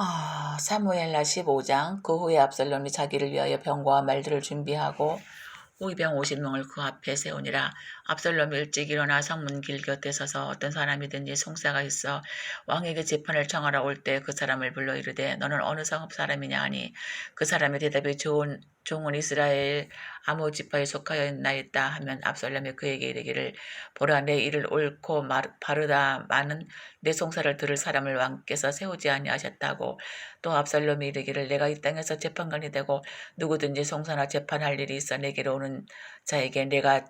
아, 사무엘라 15장 그 후에 압살롬이 자기를 위하여 병거와 말들을 준비하고 호위병 50명을 그 앞에 세우니라 압살롬이 일찍 일어나 성문 길 곁에 서서 어떤 사람이든지 송사가 있어 왕에게 재판을 청하러 올 때 그 사람을 불러 이르되 너는 어느 성읍 사람이냐? 하니 그 사람의 대답이 좋은 종은 이스라엘 아무 지파에 속하여 있나이다. 하면 압살롬이 그에게 이르기를 보라 내 일을 옳고 마- 바르다. 많은 내 송사를 들을 사람을 왕께서 세우지 아니하셨다고. 또 압살롬이 이르기를 내가 이 땅에서 재판관이 되고 누구든지 송사나 재판할 일이 있어 내게로 오는 자에게 내가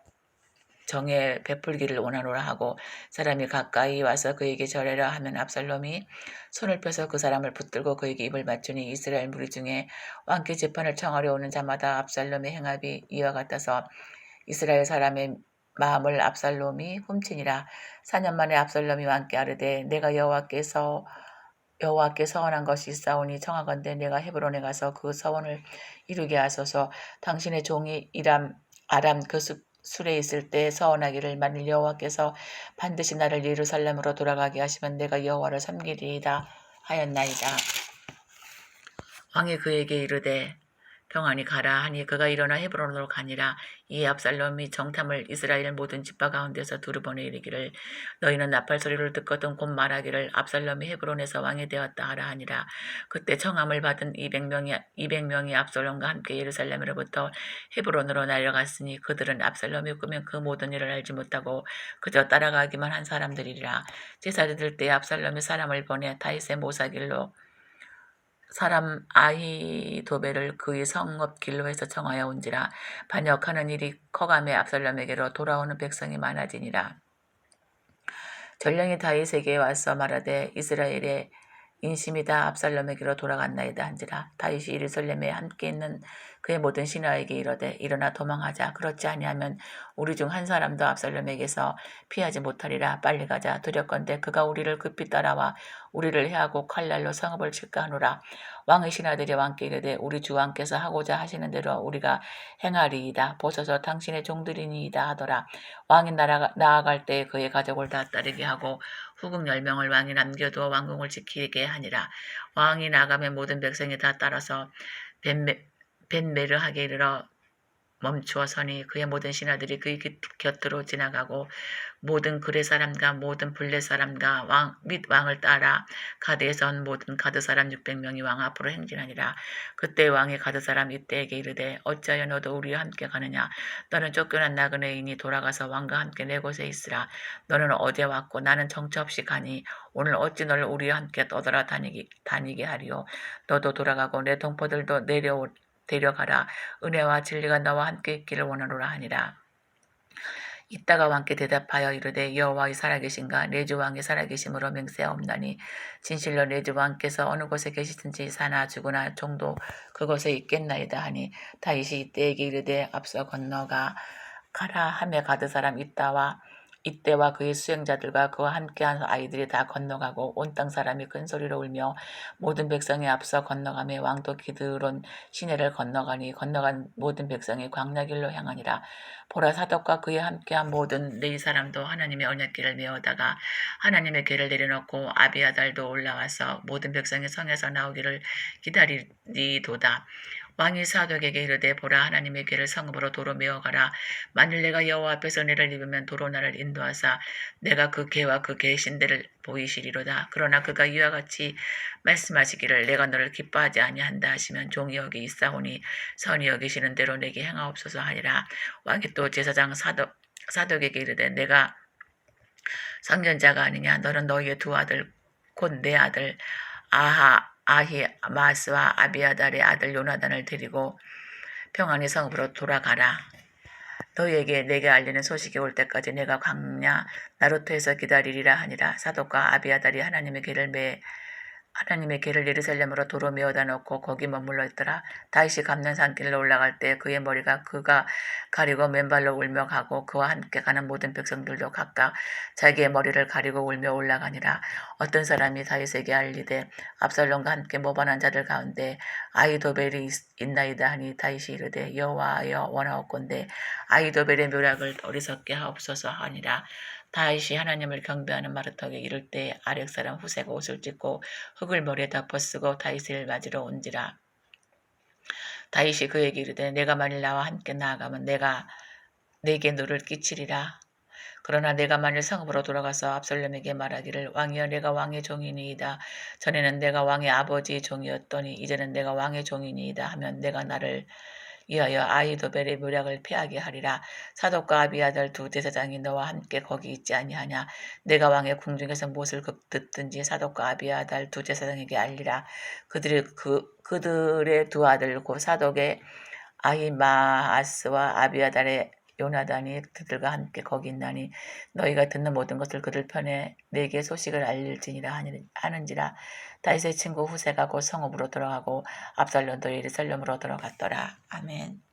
정에 베풀기를 원하노라 하고 사람이 가까이 와서 그에게 절해라 하면 압살롬이 손을 펴서 그 사람을 붙들고 그에게 입을 맞추니 이스라엘 무리 중에 왕께 재판을 청하려 오는 자마다 압살롬의 행합이 이와 같아서 이스라엘 사람의 마음을 압살롬이 훔치니라. 4년 만에 압살롬이 왕께 아르되 내가 여호와께서 여호와께 서원한 것이 있사오니 청하건대 내가 헤브론에 가서 그 서원을 이루게 하소서. 당신의 종이 이람 아람 그 숲- 술에 있을 때 서원하기를 만일 여호와께서 반드시 나를 예루살렘으로 돌아가게 하시면 내가 여호와를 섬기리이다 하였나이다. 왕이 그에게 이르되 평안히 가라 하니 그가 일어나 헤브론으로 가니라 이에 압살롬이 정탐을 이스라엘 모든 집파 가운데서 두루 보내 이르기를 너희는 나팔 소리를 듣거든 곧 말하기를 압살롬이 헤브론에서 왕이 되었다 하라 하니라. 그때 청함을 받은 200명이 200명이 압살롬과 함께 예루살렘으로부터 헤브론으로 날려갔으니 그들은 압살롬이 꾸민 그 모든 일을 알지 못하고 그저 따라가기만 한 사람들이라. 제사를 들때 압살롬이 사람을 보내 다윗의 모사길로 사람 아히도벨을 그의 성읍 길로에서 청하여 온지라 반역하는 일이 커감에 압살롬에게로 돌아오는 백성이 많아지니라. 전령이 다윗에게 와서 말하되 이스라엘의 인심이 다 압살롬에게로 돌아갔나이다 한지라. 다윗이 예루살렘에 함께 있는 그의 모든 신하에게 이르되 일어나 도망하자. 그렇지 아니하면 우리 중 한 사람도 압살롬에게서 피하지 못하리라. 빨리 가자. 두렵건대 그가 우리를 급히 따라와 우리를 해하고 칼날로 성읍을 칠까 하노라. 왕의 신하들이 왕께 이르되 우리 주 왕께서 하고자 하시는 대로 우리가 행하리이다. 보소서 당신의 종들이니이다 하더라. 왕이 나아가, 나아갈 때 그의 가족을 다 따르게 하고 후궁 열명을 왕이 남겨두어 왕궁을 지키게 하니라. 왕이 나가면 모든 백성이 다 따라서 벤메, 벤메르하게 이르러 멈추어 서니 그의 모든 신하들이 그의 깃- 곁으로 지나가고 모든 그레 사람과 모든 블레 사람과 왕 및 왕을 따라 가드에서 온 모든 가드 사람 600명이 왕 앞으로 행진하니라. 그때 왕이 가드 사람 이때에게 이르되 어찌하여 너도 우리와 함께 가느냐? 너는 쫓겨난 나그네인이 돌아가서 왕과 함께 내 곳에 있으라. 너는 어제 왔고 나는 정처 없이 가니 오늘 어찌 너를 우리와 함께 떠돌아 다니기, 다니게 하리요? 너도 돌아가고 내 동포들도 내려 데려가라. 은혜와 진리가 너와 함께 있기를 원하노라 하니라. 이따가 왕께 대답하여 이르되 여호와의 살아계신가? 내주 왕이 살아계심으로 맹세하옵나니 진실로 내주 왕께서 어느 곳에 계시든지 사나 죽으나 종도 그곳에 있겠나이다 하니 다윗이 이때에게 이르되 앞서 건너가 가라 함에 가드 사람 이따와 이때와 그의 수행자들과 그와 함께한 아이들이 다 건너가고 온 땅 사람이 큰 소리로 울며 모든 백성이 앞서 건너가며 왕도 기드론 시내를 건너가니 건너간 모든 백성이 광야길로 향하니라 보라 사독과 그에 함께한 모든 네 사람도 하나님의 언약궤를 메어다가 하나님의 궤를 내려놓고 아비아달도 올라와서 모든 백성이 성에서 나오기를 기다리리도다. 왕이 사독에게 이르되 보라 하나님의 궤를 성읍으로 도로 메어가라. 만일 내가 여호와 앞에서 은혜를 입으면 도로 나를 인도하사 내가 그 궤와 그 궤의 신대를 보이시리로다. 그러나 그가 이와 같이 말씀하시기를 내가 너를 기뻐하지 아니한다 하시면 종이 여기 있사오니 선이 여기시는 대로 내게 행하옵소서 하니라. 왕이 또 제사장 사독, 사독에게 이르되 내가 선견자가 아니냐? 너는 너희의 두 아들 곧 내 아들 아하 아히 마스와 아비아달의 아들 요나단을 데리고 평안히 성읍으로 돌아가라. 너희에게 내게 알리는 소식이 올 때까지 내가 광야 나루토에서 기다리리라 하니라 사독과 아비아달이 하나님의 길을 매 하나님의 길을 예루살렘으로 도로 메어다 놓고 거기 머물러 있더라. 다윗이 감난 산 길로 올라갈 때 그의 머리가 그가 가리고 맨발로 울며 가고 그와 함께 가는 모든 백성들도 각각 자기의 머리를 가리고 울며 올라가니라. 어떤 사람이 다윗에게 알리되 압살롬과 함께 모반한 자들 가운데 아이도벨이 있- 있나이다 하니 다윗이 이르되 여호와여 원하옵건대 아이도벨의 묘락을 어리석게 하옵소서 하니라. 다윗이 하나님을 경배하는 마르턱에 이를 때 아렉 사람 후세가 옷을 찢고 흙을 머리에 덮어쓰고 다윗을 맞으러 온지라. 다윗이 그에게 이르되 내가 만일 나와 함께 나아가면 내가 내게 너를 끼치리라. 그러나 내가 만일 성읍으로 돌아가서 압살롬에게 말하기를 왕이여 내가 왕의 종이니이다. 전에는 내가 왕의 아버지의 종이었더니 이제는 내가 왕의 종이니이다 하면 내가 나를 위하여 아이도벨의 묘략을 피하게 하리라. 사독과 아비아들 두 대사장이 너와 함께 거기 있지 아니하냐? 내가 왕의 궁중에서 무엇을 듣든지 사독과 아비아달 두 제사장에게 알리라. 그들의 그 그들의 두 아들 곧 사독의 아히마아스와 아비아달의 요나단이 그들과 함께 거기 있나니 너희가 듣는 모든 것을 그들 편에 내게 소식을 알릴지니라 하는지라 다윗의 친구 후세가 곧 성읍으로 들어가고 압살롬도 예루살렘으로 들어갔더라 아멘.